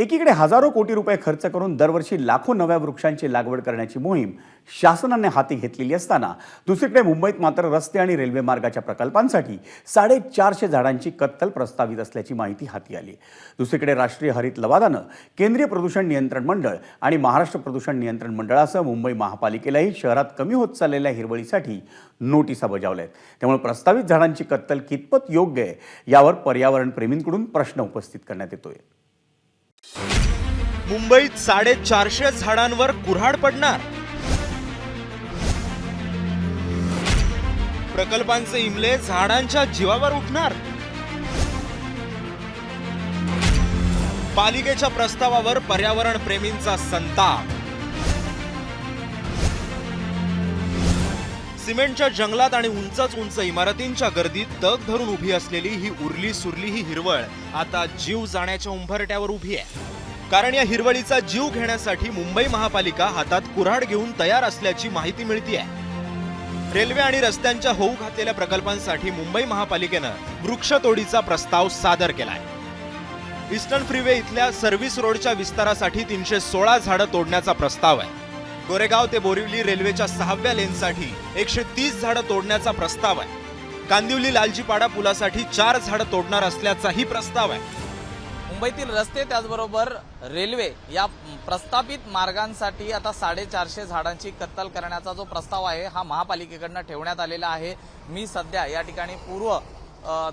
एकीकडे हजारो कोटी रुपये खर्च करून दरवर्षी लाखो नव्या वृक्षांची लागवड करण्याची मोहीम शासनाने हाती घेतलेली असताना दुसरीकडे मुंबईत मात्र रस्ते आणि रेल्वे मार्गाच्या प्रकल्पांसाठी साडेचारशे झाडांची कत्तल प्रस्तावित असल्याची माहिती हाती आली. दुसरीकडे राष्ट्रीय हरित लवादानं केंद्रीय प्रदूषण नियंत्रण मंडळ आणि महाराष्ट्र प्रदूषण नियंत्रण मंडळासह मुंबई महापालिकेलाही शहरात कमी होत चाललेल्या हिरवळीसाठी नोटिसा बजावल्या आहेत. त्यामुळे प्रस्तावित झाडांची कत्तल कितपत योग्य आहे यावर पर्यावरण प्रेमींकडून प्रश्न उपस्थित करण्यात येतोय. मुंबईत साडेचारशे झाडांवर कुऱ्हाड पडणार. प्रकल्पांचे इमले झाडांच्या जीवावर उठणार. पालिकेच्या प्रस्तावावर पर्यावरण प्रेमींचा संताप. सिमेंटच्या जंगलात आणि उंचच उंच इमारतींच्या गर्दीत तग धरून उभी असलेली ही उरली सुरली ही हिरवळ आता जीव जाण्याच्या उंभरट्यावर उभी आहे. कारण या हिरवळीचा जीव घेण्यासाठी मुंबई महापालिका हातात कुऱ्हाड घेऊन तयार असल्याची माहिती मिळतीये. रेल्वे आणि रस्त्यांच्या होऊ घातलेल्या प्रकल्पांसाठी मुंबई महापालिकेनं वृक्षतोडीचा प्रस्ताव सादर केलाय. ईस्टर्न फ्रीवे इथल्या सर्व्हिस रोडच्या विस्तारासाठी तीनशे सोळा झाडं तोडण्याचा प्रस्ताव आहे. गोरेगाव ते बोरिवली रेल्वेच्या सहाव्या लेनसाठी एकशे तीस झाडं तोडण्याचा प्रस्ताव आहे. कांदिवली लालजीपाडा पुलासाठी चार झाडं तोडणार असल्याचाही प्रस्ताव आहे. मुंबईतील रस्ते त्याचबरोबर रेल्वे या प्रस्थापित मार्गांसाठी आता साडेचारशे झाडांची कत्तल करण्याचा जो प्रस्ताव आहे हा महापालिकेकडनं ठेवण्यात आलेला आहे. मी सध्या या ठिकाणी पूर्व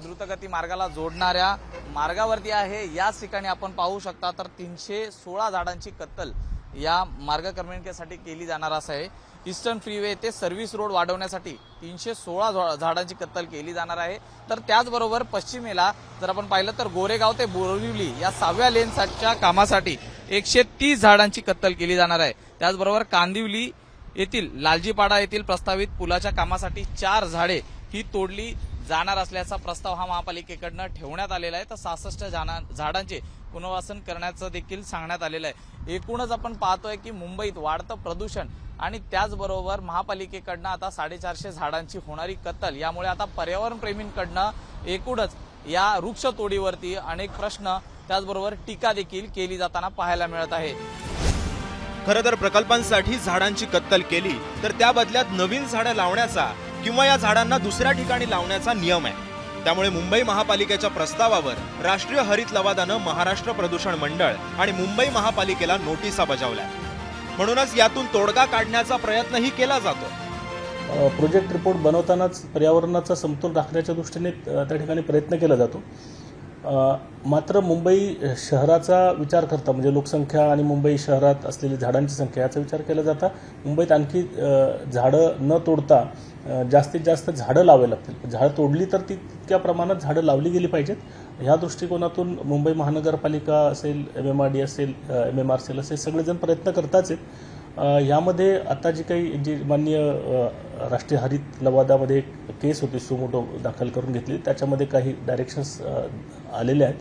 द्रुतगती मार्गाला जोडणाऱ्या मार्गावरती आहे. याच ठिकाणी आपण पाहू शकता तर तीनशे सोळा झाडांची कत्तल या मार्गक्रमणिकेसाठी केली जाणार असं आहे. ईस्टर्न फ्रीवे ते सर्व्हिस रोड वाढवण्यासाठी तीनशे सोळा झा- झाडांची कत्तल केली जाणार आहे. तर त्याचबरोबर पश्चिमेला जर आपण पाहिलं तर गोरेगाव ते बोरिवली या सहाव्या लेनच्या कामासाठी एकशे तीस झाडांची कत्तल केली जाणार आहे. त्याचबरोबर कांदिवली येथील लालजीपाडा येथील प्रस्तावित पुलाच्या कामासाठी चार झाडे ही तोडली जाणार असल्याचा प्रस्ताव हा महापालिकेकडनं ठेवण्यात आलेला आहे. तर सहासष्ट झाडांचे पुनर्वासन करण्याचं देखील सांगण्यात आलेलं आहे. एकूणच आपण पाहतोय की मुंबईत वाढतं प्रदूषण आणि त्याचबरोबर महापालिकेकडनं आता साडेचारशे झाडांची होणारी कत्तल. यामुळे आता पर्यावरण प्रेमींकडनं एकूणच या वृक्षतोडीवरती अनेक प्रश्न त्याचबरोबर टीका देखील केली जाताना पाहायला मिळत आहे. खरं तर प्रकल्पांसाठी झाडांची कत्तल केली तर त्या बदल्यात नवीन झाडं लावण्याचा किंवा या झाडांना दुसऱ्या ठिकाणी लावण्याचा नियम आहे. त्यामुळे मुंबई महापालिकेच्या प्रस्तावावर राष्ट्रीय हरित लवादानं महाराष्ट्र प्रदूषण मंडळ आणि मुंबई महापालिकेला नोटिसा बजावल्या. म्हणूनच यातून तोडगा काढण्याचा प्रयत्नही केला जातो. प्रोजेक्ट रिपोर्ट बनवतानाच पर्यावरणाचा समतोल राखण्याच्या दृष्टीने त्या ठिकाणी प्रयत्न केला जातो. मात्र मुंबई शहराचा विचार करता म्हणजे लोकसंख्या आणि मुंबई शहरात असलेली झाडांची संख्या याचा विचार केला जाता मुंबईत आणखी झाडं न तोडता जास्तीत जास्त झाडं लावावी लागतील. झाडं तोडली तर ती तितक्या प्रमाणात झाडं लावली गेली पाहिजेत. ह्या दृष्टिकोनातून मुंबई महानगरपालिका असेल एम एम आर डी असेल एम एम आर सी असेल सगळेजण प्रयत्न करताच आहेत. यामध्ये आता जी काही जी माननीय राष्ट्रीय हरित लवादामध्ये एक केस होती सुमोटो दाखल करून घेतली त्याच्यामध्ये काही डायरेक्शन्स आलेले आहेत.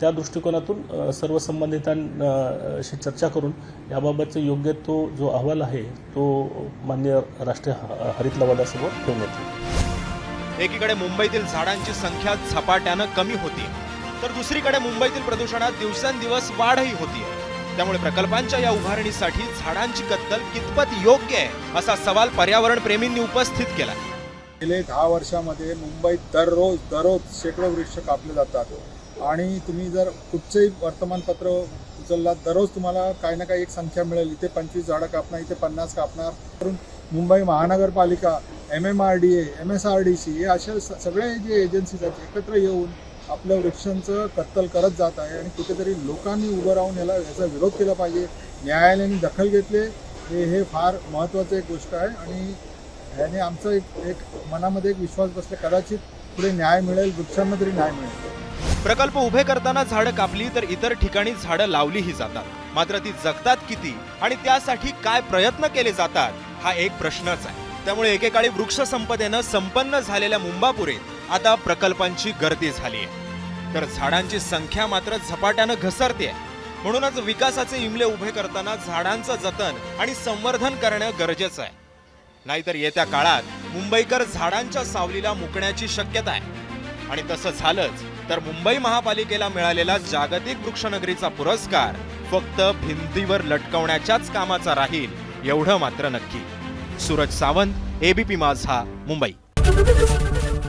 त्या दृष्टिकोनातून सर्व संबंधितांशी चर्चा करून याबाबतचा योग्य तो जो अहवाल आहे तो माननीय राष्ट्रीय ह- हरित लवादासमोर ठेवण्यात येईल एकीकडे मुंबईतील झाडांची संख्या झपाट्यानं कमी होती तर दुसरीकडे मुंबईतील प्रदूषणात दिवसेंदिवस वाढही होती त्यामुळे प्रकल्पांच्या या उभारणीसाठी झाडांची कत्तल कितपत योग्य आहे असा सवाल पर्यावरण प्रेमींनी उपस्थित केला. गेले दहा वर्षामध्ये मुंबईत दररोज दररोज शेकडो वृक्ष कापले जातात. आणि तुम्ही जर कुठचंही वर्तमानपत्र उचललात दररोज तुम्हाला काही ना काही एक संख्या मिळेल. इथे पंचवीस झाडं कापणार इथे पन्नास कापणार. करून Mumbai Mahanagarpalika M M R D A M S R D C हे अशा सगळ्या जे एजन्सीज आहेत एकत्र येऊन आपल्या वृक्षांचं कत्तल करत जात आहे आणि कुठेतरी लोकांनी उभं राहून याला याचा विरोध केला पाहिजे. न्यायालयाने दखल घेतले हे हे फार महत्त्वाचं एक गोष्ट आहे आणि याने आमचं एक एक मनामध्ये एक विश्वास बसला. कदाचित पुढे न्याय मिळेल वृक्षांना तरी न्याय मिळेल. प्रकल्प उभे करताना झाडं कापली तर इतर ठिकाणी झाडं लावलीही जातात. मात्र ती जगतात किती आणि त्यासाठी काय प्रयत्न केले जातात हा एक प्रश्नच आहे. त्यामुळे एकेकाळी वृक्ष संपदेनं संपन्न झालेल्या मुंबापुरीत आता प्रकल्पांची गर्दी झाली आहे. तर झाडांची संख्या मात्र झपाट्यानं घसरते म्हणूनच विकासाचे इमले उभे करताना झाडांचं जतन आणि संवर्धन करणं गरजेचं आहे. नाहीतर येत्या काळात मुंबईकर झाडांच्या सावलीला मुकण्याची शक्यता आहे. आणि तसं झालंच तर मुंबई महापालिकेला मिळालेला जागतिक वृक्षनगरीचा पुरस्कार फक्त भिंतीवर लटकवण्याच्याच कामाचा राहील एवढं मात्र नक्की. सूरज सावंत एबीपी माझा मुंबई.